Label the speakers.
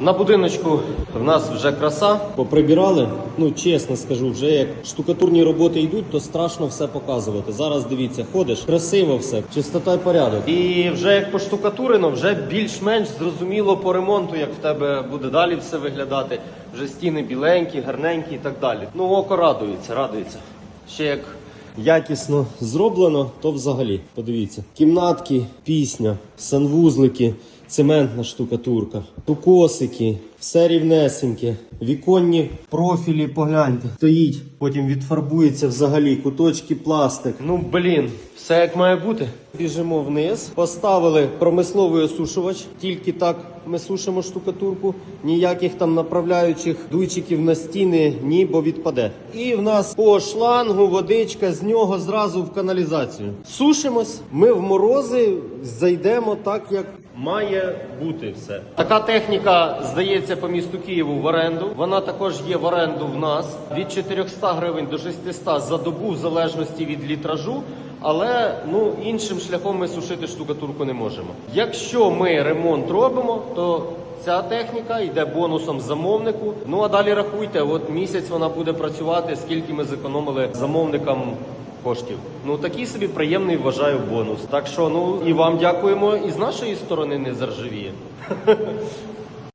Speaker 1: На будиночку в нас вже краса. Поприбирали. Ну, чесно скажу, вже як штукатурні роботи йдуть, то страшно все показувати. Зараз дивіться, ходиш, красиво все, чистота й порядок. І вже як поштукатурено, вже більш-менш зрозуміло по ремонту, як в тебе буде далі все виглядати. Вже стіни біленькі, гарненькі і так далі. Ну, око радується, радується. Ще як якісно зроблено, то взагалі. Подивіться. Кімнатки, пісня, санвузлики, цементна штукатурка, тукосики, все рівнесеньке, віконні профілі, погляньте. Стоїть, потім відфарбується взагалі, куточки пластик. Ну блін, все як має бути. Біжимо вниз, поставили промисловий осушувач, тільки так ми сушимо штукатурку, ніяких там направляючих дуйчиків на стіни, ні, бо відпаде. І в нас по шлангу водичка з нього зразу в каналізацію. Сушимось, ми в морози зайдемо так, як має бути все. Така техніка здається по місту Києву в оренду. Вона також є в оренду в нас від 400 гривень до 600 за добу, в залежності від літражу. Але ну іншим шляхом ми сушити штукатурку не можемо. Якщо ми ремонт робимо, то ця техніка йде бонусом замовнику. Ну а далі рахуйте, от місяць вона буде працювати, скільки ми зекономили замовникам коштів. Ну такий собі приємний вважаю бонус. Так що ну і вам дякуємо, і з нашої сторони не заржавіє.